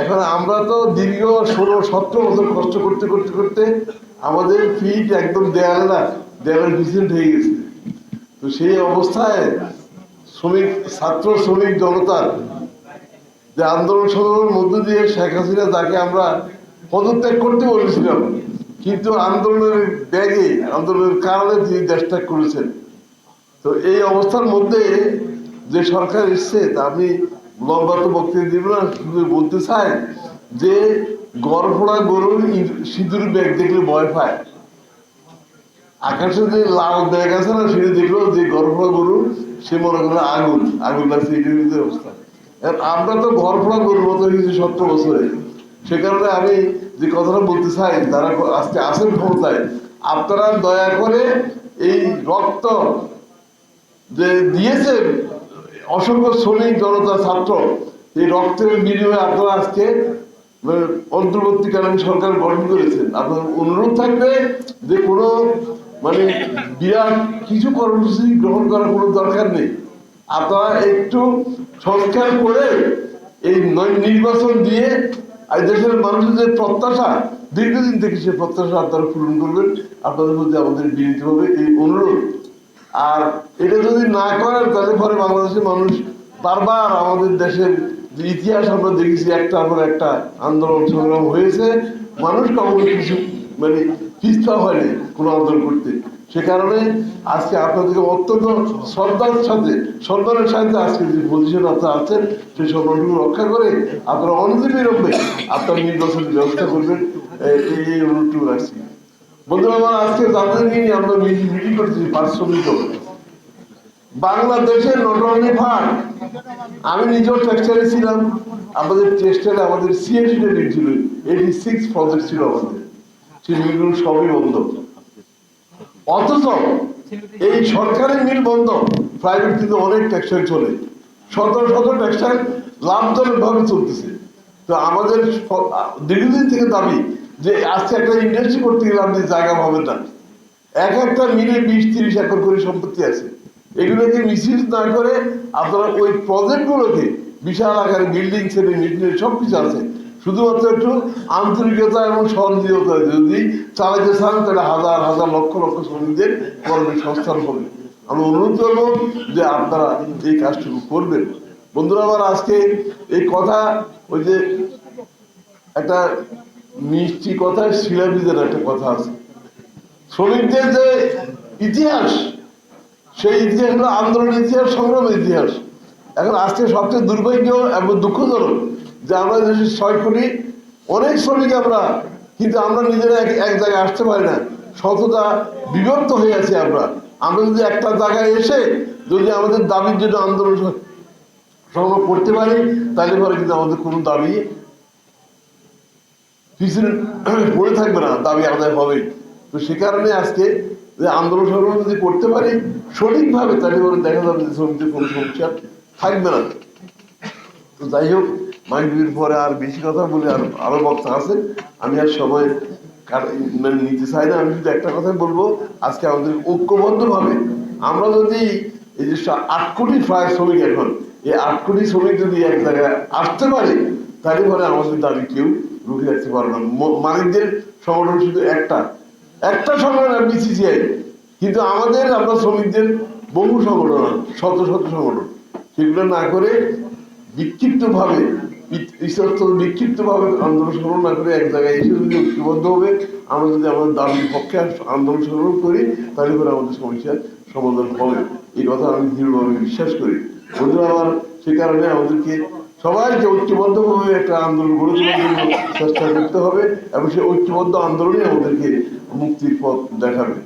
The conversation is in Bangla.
এখন আমরা তো দীর্ঘ ষোলো, সতেরো বছর কষ্ট করতে করতে করতে আমাদের ফিট একদম দেয়ালে না, দেয়ালের পিছনে হয়ে গেছে। তো সেই অবস্থায় শ্রমিক, ছাত্র শ্রমিক জনতার যে আন্দোলন সংগ্রামের মধ্য দিয়ে শেখ হাসিনা যাকে আমরা পদত্যাগ করতে বলেছিলাম, কিন্তু আন্দোলনের ব্যাগে, আন্দোলনের কারণে তিনি দেশ ত্যাগ করেছেন। তো এই অবস্থার মধ্যে যে সরকার এসছে, তা আমি লম্বা তো বক্তৃতা দিব না শুধু বলতে চাই যে গড়ফোড়া গরুর সিঁদুর ব্যাগ দেখলে ভয় পায়। আকাশে যে লাল ব্যাগ আছে না, সেটা দেখল যে গড়ফোড়া গরু, সে মনে করে আগুন আগুন লাগছে এটার অবস্থা। আমরা তো গড়ফোড়া গরুর মতো হয়েছি সতেরো বছরে। সে কারণে আমি যে কথাটা বলতে চাই, যারা আজকে আসেন ক্ষমতায়, আপনারা দয়া করে এই রক্ত যে দিয়েছে অসংখ্য শ্রমিক জনতা ছাত্র এই রক্তের বিনিময়ে আপনারা আজকে অন্তর্বর্তীকালীন সরকার গঠন করেছেন। আপনার অনুরোধ থাকবে যে কোনো মানে বিরাট কিছু কর্মসূচি গ্রহণ করার কোনো দরকার নেই। আপনারা একটু সংস্কার করে এই নির্বাচন দিয়ে আর দেশের মানুষের যে প্রত্যাশা, দীর্ঘদিন থেকে সে প্রত্যাশা আপনারা পূরণ করবেন। আপনাদের মধ্যে আমাদের বিনীত হবে এই অনুরোধ। আর এটা যদি না করেন, তাহলে পরে বাংলাদেশের মানুষ বারবার আমাদের দেশের যে ইতিহাস আমরা দেখেছি, একটার পর একটা আন্দোলন সংগ্রাম হয়েছে। মানুষ কখনো কিছু মানে পিস্তা হয়নি কোনো আন্দোলন করতে। সে কারণে আজকে আপনাদেরকে অত্যন্ত শ্রদ্ধার সাথে সম্মানের সাথে আজকে যে পজিশন আপনারা আছেন সেই সম্মানটুকু রক্ষা করে আপনারা অনতিবিলম্বে আপনার নির্বাচনের ব্যবস্থা করবেন। এই অনুরোধটুকু রাখছি। বন্ধুরা, আমার আজকে নিয়ে আমরা মিটিং করতেছি পারিশ্রমিক ফান্ড আমি ছিলাম, আমাদের আমাদের ছিল এইটি সিক্স ছিল সবই বন্ধ। অথচ এই সরকারি মিল বন্ধ প্রাইভেট কিন্তু অনেক টেক্সটাইল চলে। শত শত টেক্সটাইল লাভজনক ভাবে চলতেছে। তো আমাদের দীর্ঘদিন থেকে দাবি যে আজকে একটা ইন্ডাস্ট্রি করতে গেলে আপনি জায়গা পাবেন না। এক একটা মিলে বিশ, তিরিশ একর করে সম্পত্তি আছে। এগুলোকে মিসইউজ না করে আপনারা ওই প্রজেক্টগুলোকে বিশাল আকারে বিল্ডিং ছেড়ে মিটিং সব কিছু আছে। শুধুমাত্র একটু আন্তরিকতা এবং সহযোগিতা যদি চালাতে চান, তাহলে হাজার হাজার লক্ষ লক্ষ শ্রমিকদের কর্মসংস্থান হবে। আমি অনুরোধ করব যে আপনারা এই কাজটুকু করবেন। বন্ধুরা আমার আজকে এই কথা ওই যে একটা মিষ্টি কথা শিলাবিদের একটা কথা আছে। শ্রমিকদের যে ইতিহাস, সেই ইতিহাস হলো আন্দোলনের ইতিহাস, সংগ্রামের ইতিহাস। এখন আজকে সবচেয়ে দুর্ভাগ্য এবং দুঃখজনক যে আমরা দেশের ছয় কোটি, অনেক শ্রমিক আমরা, কিন্তু আমরা নিজেরা এক এক জায়গায় আসতে পারি না। শতটা বিভক্ত হয়ে আছি আমরা। আমরা যদি একটা জায়গায় এসে যদি আমাদের দাবির জন্য আন্দোলন সংগ্রহ করতে পারি, তাহলে পরে কিন্তু আমাদের কোনো দাবি পিছনে পড়ে থাকবে না, দাবি আদায় হবে। তো সে কারণে আজকে যে আন্দোলন সংগ্রাম যদি করতে পারি, সঠিকভাবে তাহলে পরে দেখা যাবে যে শ্রমিকদের কোনো সমস্যা থাকবে না। তো যাই হোক মাইগ্রির পরে আর বেশি কথা বলে আর আরও বক্তা আছে, আমি আর সময় মানে নিতে চাই না। আমি শুধু একটা কথাই বলব, আজকে আমাদের ঐক্যবদ্ধ ভাবে আমরা যদি এই যে আট কোটি প্রায় শ্রমিক এখন, এই আট কোটি শ্রমিক যদি এক জায়গায় আসতে পারে, তাহলে পরে আমাদের দাবি কেউ রুখে রাখতে পারবে না। মালিকদের সংগঠন শুধু একটা। একটা সংগঠন বিসিসিআই কিন্তু আমাদের, আপনার শ্রমিকদের বহু সংগঠন শত শত সংগঠন। সেগুলো না করে বিক্ষিপ্ত ভাবে বিক্ষিপ্ত ভাবে আন্দোলন সংগ্রাম না করে এক জায়গায় এসে যদি ঐক্যবদ্ধ হবে, আমরা যদি আমাদের দাবির পক্ষে আন্দোলন সংগ্রাম করি, তাহলে করে আমাদের সমস্যার সমাধান হবে। এই কথা আমি দৃঢ়ভাবে বিশ্বাস করি। বন্ধুরা আমার সে কারণে আমাদেরকে সবাইকে ঐক্যবদ্ধভাবে একটা আন্দোলন গড়ে তোলার জন্য চেষ্টা করতে হবে এবং সেই ঐক্যবদ্ধ আন্দোলনে আমাদেরকে মুক্তির পথ দেখাবে।